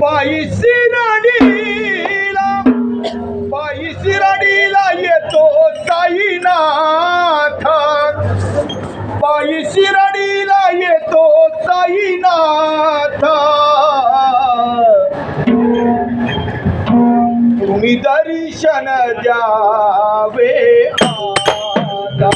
पायी शिरडीला. पायी शिरडीला येतो साईनाथ. पायी शिरडीला येतो साईनाथ. तुम्ही दर्शन द्यावे आता.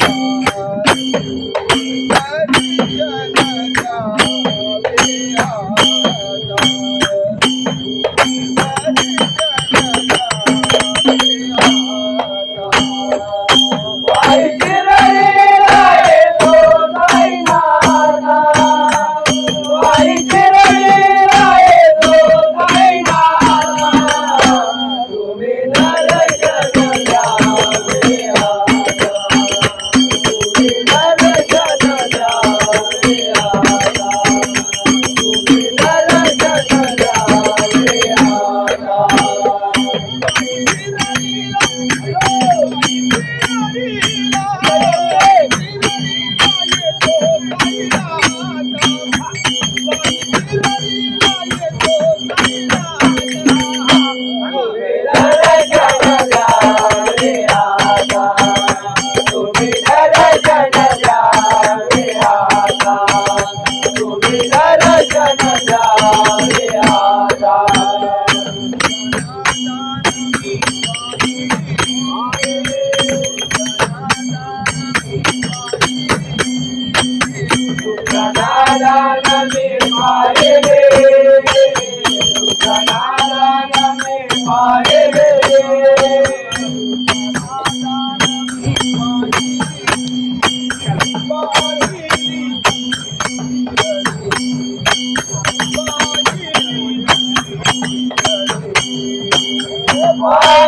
Oh.